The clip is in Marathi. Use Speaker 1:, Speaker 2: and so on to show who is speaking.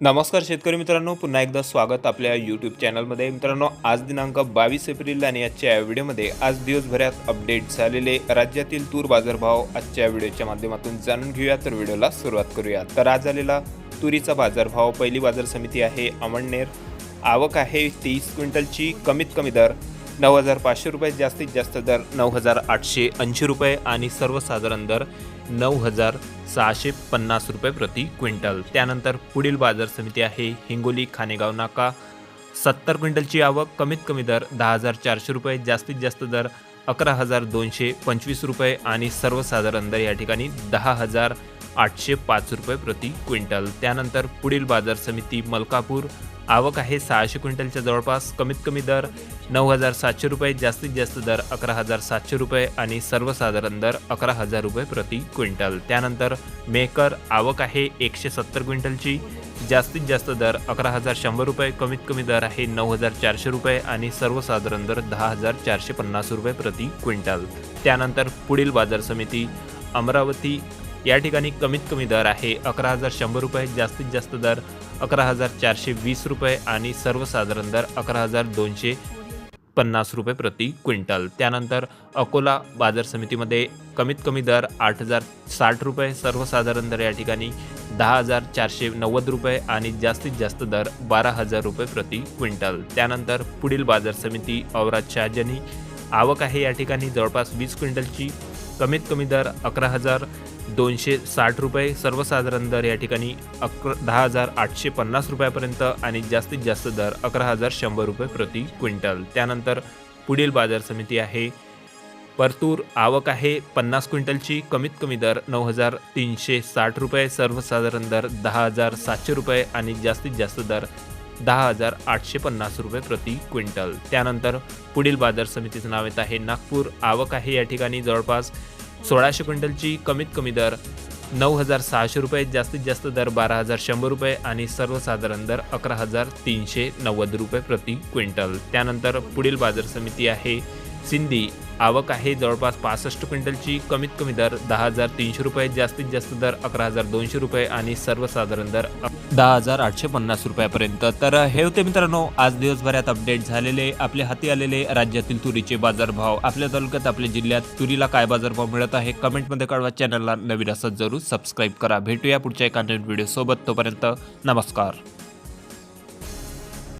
Speaker 1: नमस्कार शेतकरी मित्रांनो पुन्हा एकदा स्वागत आपल्या यूट्यूब चॅनलमध्ये मित्रांनो आज दिनांक बावीस एप्रिल आणि आजच्या या व्हिडिओमध्ये आज दिवसभरात अपडेट झालेले राज्यातील तूर बाजारभाव आजच्या व्हिडिओच्या माध्यमातून जाणून घेऊया. तर व्हिडिओला सुरुवात करूया. तर आज आलेला तुरीचा बाजारभाव पहिली बाजार समिती आहे अमळनेर. आवक आहे तीस क्विंटलची कमीत कमी दर नऊ हजार पाचशे रुपये जास्तीत जास्त दर नऊ हजार आठशे ऐंशी रुपये आणि सर्वसाधारण दर नऊ हजार सहाशे पन्नास रुपये प्रति क्विंटल. त्यानंतर पुढील बाजार समिती आहे हिंगोली खानेगाव नाका. सत्तर क्विंटलची आवक कमीत कमी दर दहा हजार चारशे रुपये जास्तीत जास्त दर अकरा हजार दोनशे पंचवीस रुपये आणि सर्वसाधारण दर या ठिकाणी दहा हजार आठशे पाच रुपये प्रति क्विंटल. त्यानंतर पुढील बाजार समिती मलकापूर आवक आहे सहाशे क्विंटलच्या जवळपास. कमीत कमी दर नऊ हजार सातशे रुपये जास्तीत जास्त दर अकरा हजार सातशे रुपये आणि सर्वसाधारण दर अकरा हजार रुपये प्रति क्विंटल. त्यानंतर मेकर आवक आहे एकशे सत्तर क्विंटलची जास्तीत जास्त दर अकरा हजार शंभर रुपये कमीत कमी दर आहे नऊ हजार चारशे रुपये आणि सर्वसाधारण दर दहा हजार चारशे पन्नास रुपये प्रति क्विंटल. त्यानंतर पुढील बाजार समिती अमरावती या ठिकाणी कमीत कमी दर आहे अकरा हजार शंभर रुपये जास्तीत जास्त दर अकरा हजार चारशे वीस रुपये आणि सर्वसाधारण दर अकरा हजार दोनशे पन्नास रुपये प्रति क्विंटल. त्यानंतर अकोला बाजार समितीमध्ये कमीत कमी दर आठ हजार साठ रुपये सर्वसाधारण दर या ठिकाणी दहा हजार चारशे नव्वद रुपये आणि जास्तीत जास्त दर बारा हजार रुपये प्रति क्विंटल. त्यानंतर पुढील बाजार समिती औराद शहाजनी. आवक आहे या ठिकाणी जवळपास वीस क्विंटलची. कमीत कमी दर अकरा हजार दोनशे साठ रुपये सर्वसाधारण दर या ठिकाणी अकरा दहा हजार आठशे पन्नास रुपयापर्यंत आणि जास्तीत जास्त दर अकरा हजार शंभर रुपये प्रति क्विंटल. त्यानंतर पुढील बाजार समिती आहे. परतूर आवक आहे पन्नास क्विंटलची कमीत कमी दर नऊ हजार तीनशे साठ रुपये सर्वसाधारण दर दहा हजार सातशे रुपये आणि जास्तीत जास्त दर दहा हजार आठशे पन्नास रुपये प्रति क्विंटल. त्यानंतर पुढील बाजार समितीचं नाव येत आहे. नागपूर आवक आहे या ठिकाणी जवळपास सोळाशे क्विंटलची कमीत कमी दर नऊ हजार सहाशे रुपये जास्तीत जास्त दर बारा हजार शंभर रुपये आणि सर्वसाधारण दर अकरा हजार तीनशे नव्वद रुपये प्रति क्विंटल. त्यानंतर पुढील बाजार समिती आहे सिंधी. आवक आहे. जवळपास पासष्ट क्विंटलची कमीत कमी दर दहा हजार तीनशे रुपये जास्तीत जास्त दर अकरा हजार दोनशे रुपये आणि सर्वसाधारण दर दहा हजार आठशे पन्नास रुपयापर्यंत. तर हे होते मित्रांनो आज दिवसभरात अपडेट झालेले आपल्या हाती आलेले राज्यातील तुरीचे बाजारभाव. आपल्या तालुक्यात आपल्या जिल्ह्यात तुरीला काय बाजारभाव मिळत आहे कमेंटमध्ये कळवा. चॅनलला नवीन असत जरूर सबस्क्राईब करा. भेटूया पुढच्या एका नवीन व्हिडिओसोबत तोपर्यंत नमस्कार.